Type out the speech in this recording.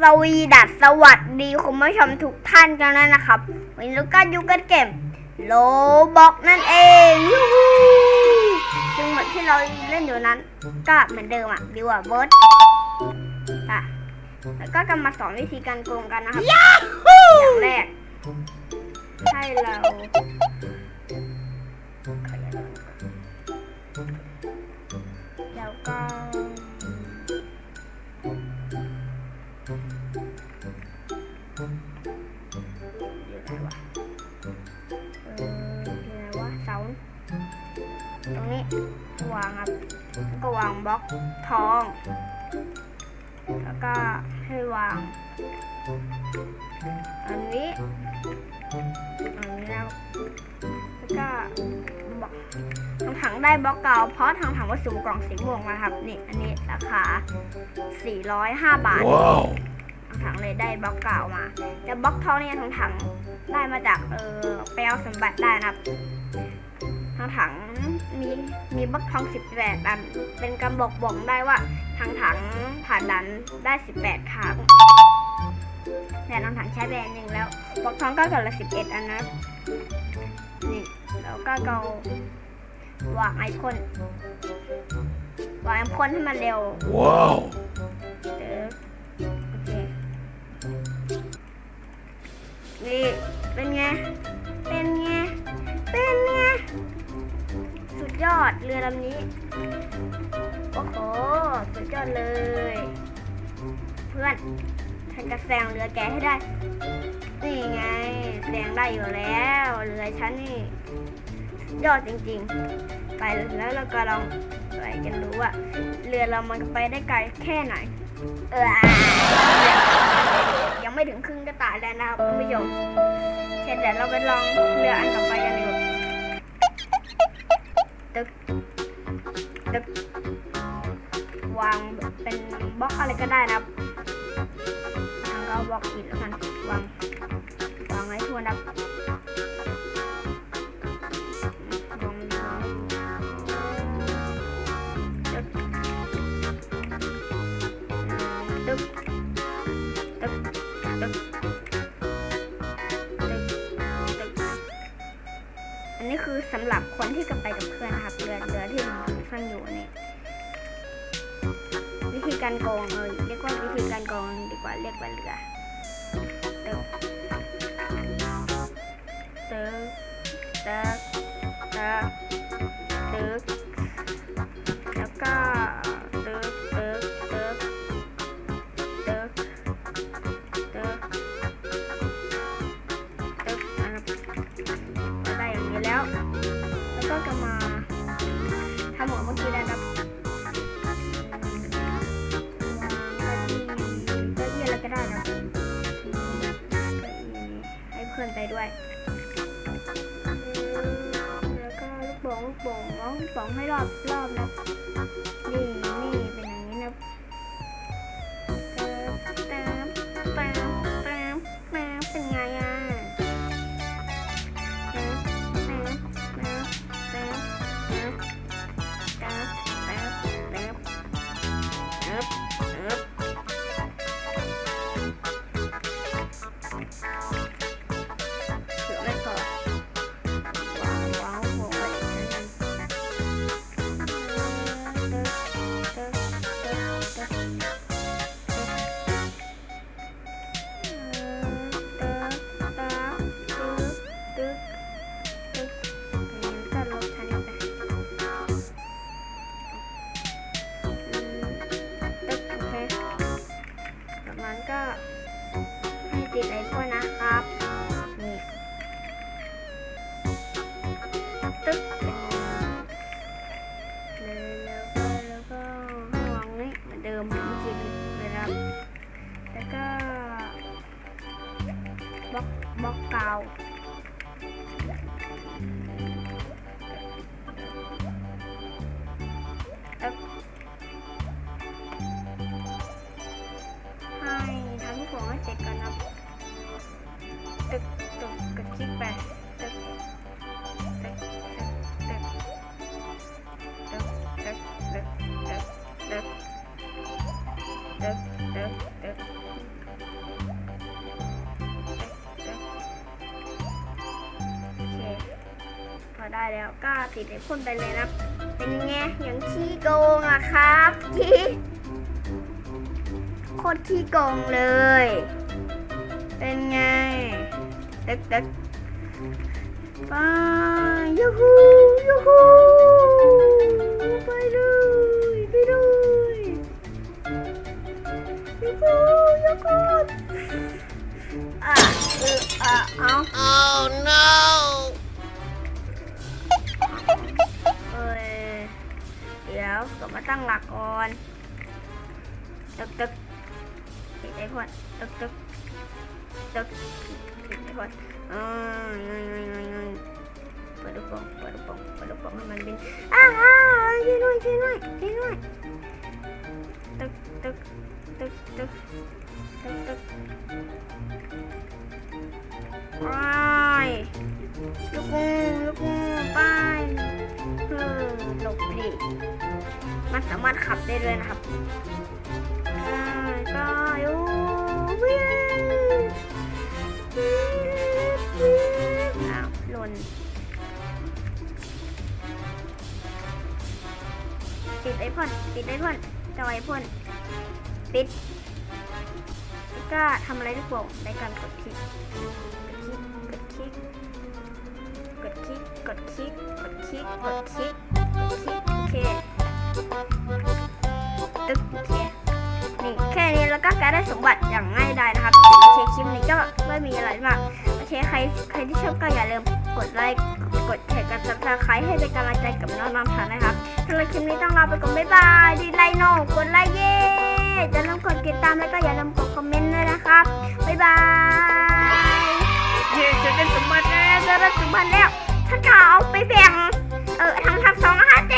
สวีดัสสวัสดีคุณผู้ชมทุกท่านกันแล้วนะครับ วันนี้เราก็อยู่กันเกมโลบอกนั่นเองยูฮูซึ่งเหมือนที่เราเล่นอยู่นั้น ก็เหมือนเดิมอะดีกว่าเบิร์ดอะแล้วก็จะมาสอนวิธีการโกงกันนะครับอย่างแรกให้เรา วางครับแล้วก็วางบล็อกทอง แล้วก็ให้วาง อันนี้ อันนี้แล้วแล้วก็บล็อกทางถังได้บล็อกเก่า เพราะทางถังวัสดุกล่องสีม่วงมาครับ นี่ อันนี้ราคา 405 บาท Wow. ทางถังเลยได้บล็อกเก่ามา แต่บล็อกทองเนี่ยทางถังได้มาจากเออไปเอาสมบัติได้นะครับทาง ถังมีมีบล็อกทอง18 อัน เป็นกำบอกบอกได้ว่าทางถังผ่านดันได้ 18 ครั้งแต่ทางถังใช้แบรนด์หนึ่งแล้วบล็อกทองก็เกิดละ11 อันนะนี่แล้วก็เอาวางไอพ่นวางไอพ่นให้มันเร็ว Wow. เดี๋ยวโอเคนี่เป็นไง เป็นไงเป็นไง สุดยอดเรือลำนี้ โอ้โห สุดยอดเลย เพื่อนฉันจะแซงเรือแกให้ได้ นี่ไงแซงได้อยู่แล้ว เรือฉันนี่ยอดจริงๆ ไปแล้วเราก็ลองไปกันดูว่าเรือเรามันไปได้ไกลแค่ไหน เออยังไม่ถึงครึ่งก็ตายแล้วนะครับคุณผู้ชมเช่นเดี๋ยวเราไปลองเรืออันต่อไปกันดีกว่า ตึกตึกวางเป็นบล็อกอะไรก็ได้นะครับทางก็บล็อกอิฐแล้วกันวางวางไว้ทั่วนะครับ การโกงเออเรียกว่าวิธีการโกงดีกว่าเรียกว่าเรือเตึ๊บตึ๊บตึ๊บตึ๊บตึ๊บแล้วก็เตึ๊บตึ๊บตึ๊บเติร์กเติร์กเติร์กนะครับได้อย่างนี้แล้ว แล้วก็กลับมาทำหมือนเมื่อกี้แล้วครับ ด้วยแล้วก็ลูกโป่งลูกโป่งร้องลูกบงให้รอบรอบนะนี่นี่ ก็ให้ติดไอ้พวกนะครับ นี่ตึ๊กเลยแล้วก็แล้วก็ห้วางนี้เหมือนเดิมเมื่อกี้เลยนะครับ แล้วก็บล็อกบล็อกกาว กันครับตึกตึไพอได้แล้วก็ติดในคพ่นไปเลยนะเป็นไงอย่างขี้โกงอะครับที่โคตรขี้โกงเลย เป็นไงตึกตึกไปยูฮูยูฮูไปเลยไปเลยยูฮูยูฮูอะเอออะเอา Oh no! เอ้ยเดี๋ยวกลับมาตั้งหลักก่อนตึกตึกติดไอ้พวกตึกตึก ตึกติดไอ้พวกอืมงยงยงยงเปิดลูกโป่งเปิดลูกโป่งเปิดลูกโป่งให้มันบินอ้าวอ้าวช่วยด้วยช่วยด้วยช่วยด้วยตึกตึกตึกตึกตึกตึกไปลูกงูลูกงูไปเออหลบดิมันสามารถขับได้ด้วยนะครับอ่าก็อ พ่นปิดไอพ่นจอยพ่นปิดแล้วก็ทำอะไรทุกอย่างในการกดคลิกกดคลิกกดคลิกกดคลิกกดคลิกกดคลิกกดคลิกโอเคตึ๊กโอเคนี่แค่นี้แล้วก็การได้สมบัติอย่างง่ายดายนะครับโอเคคลิปนี้ก็ไม่มีอะไรมาก ใครใครที่ชอบก็อย่าลืมกดไลค์กดแชร์กับซับสไครต์ให้เป็นกำลังใจกับน้องน้ำฉันนะครับสำหรับคลิปนี้ต้องลาไปก่อนบ๊ายบายดีไลน์โนกดไลค์เย่อย่าลืมกดติดตามแล้วก็อย่าลืมกดคอมเมนต์ด้วยนะครับบ๊ายบายเย่จะเป็นสมบัติแล้วจะเป็นสมบัติแล้วฉันจะเอาไปแบ่งเออทำทัำสองห้าเจ